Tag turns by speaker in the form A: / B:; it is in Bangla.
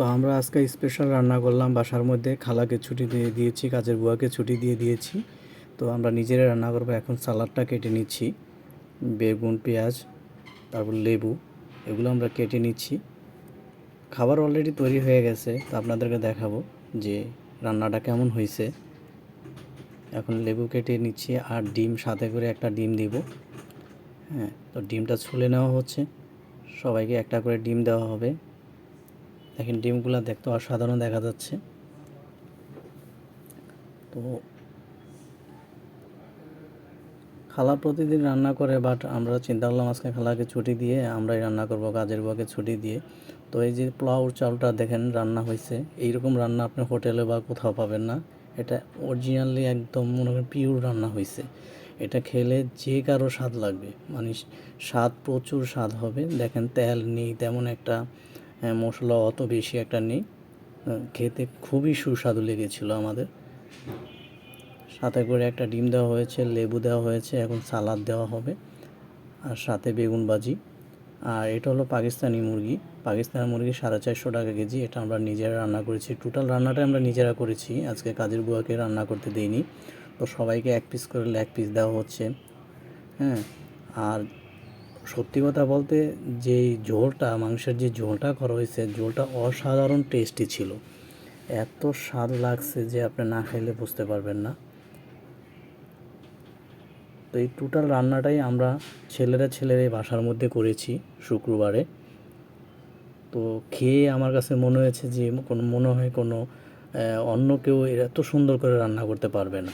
A: তো আমরা আজকে স্পেশাল রান্না করলাম, বাসার মধ্যে খালাকে ছুটি দিয়ে দিয়েছি, কাজের বুয়াকে ছুটি দিয়ে দিয়েছি। তো আমরা নিজেরাই রান্না করব, এখন সালাডটা কেটে নিচ্ছি, বেগুন, পেঁয়াজ, তারপর লেবু, এগুলো আমরা কেটে নিচ্ছি। খাবার অলরেডি তৈরি হয়ে গেছে, তো আপনাদেরকে দেখাবো যে রান্নাটা কেমন হয়েছে। এখন লেবু কেটে নিচ্ছি আর ডিম, সাথে করে একটা ডিম দিব। হ্যাঁ তো ডিমটা ছুলে নেওয়া হচ্ছে, সবাইকে একটা করে ডিম দেওয়া হবে। দেখেন ডিমগুলো দেখতে অসাধারণ দেখা যাচ্ছে। তো খালা প্রতিদিন রান্না করে বাট আমরা চিন্তা করলাম আজকে খালাকে ছুটি দিয়ে আমরাই রান্না করব, কাজের বুয়াকে ছুটি দিয়ে। তো এই যে পোলাও চালটা দেখেন রান্না হয়েছে। এইরকম রান্না আপনি হোটেলে বা কোথাও পাবেন না। এটা অরিজিনালি একদম মনে করেন পিওর রান্না হয়েছে। এটা খেলে যে কারও স্বাদ লাগবে মানে স্বাদ প্রচুর স্বাদ হবে। দেখেন তেল নেই, তেমন একটা মশলা অত বেশি একটা নেই। খেতে খুবই সুস্বাদু লেগেছিল আমাদের। সাথে করে একটা ডিম দেওয়া হয়েছে, লেবু দেওয়া হয়েছে, এখন সালাদ দেওয়া হবে। আর সাথে বেগুন ভাজি। আর এটা হলো পাকিস্তানি মুরগি। পাকিস্তানি মুরগি সাড়ে চারশো টাকা কেজি। এটা আমরা নিজেরা রান্না করেছি। টোটাল রান্নাটা আমরা নিজেরা করেছি। আজকে কাজের বুয়াকে রান্না করতে দিইনি। তো সবাইকে এক পিস করে লেগ পিস দেওয়া হচ্ছে। হ্যাঁ আর সত্যি কথা বলতে যেই ঝোলটা মাংসের যে ঝোলটা করা হয়েছে ঝোলটা অসাধারণ টেস্টি ছিল। এত স্বাদ লাগছে যে আপনি না খাইলে বুঝতে পারবেন না। তো এই টোটাল রান্নাটাই আমরা ছেলেরা ছেলেরা এই বাসার মধ্যে করেছি শুক্রবারে। তো খেয়ে আমার কাছে মনে হয়েছে যে কোনো, মনে হয় কোনো অন্য কেউ এত সুন্দর করে রান্না করতে পারবে না।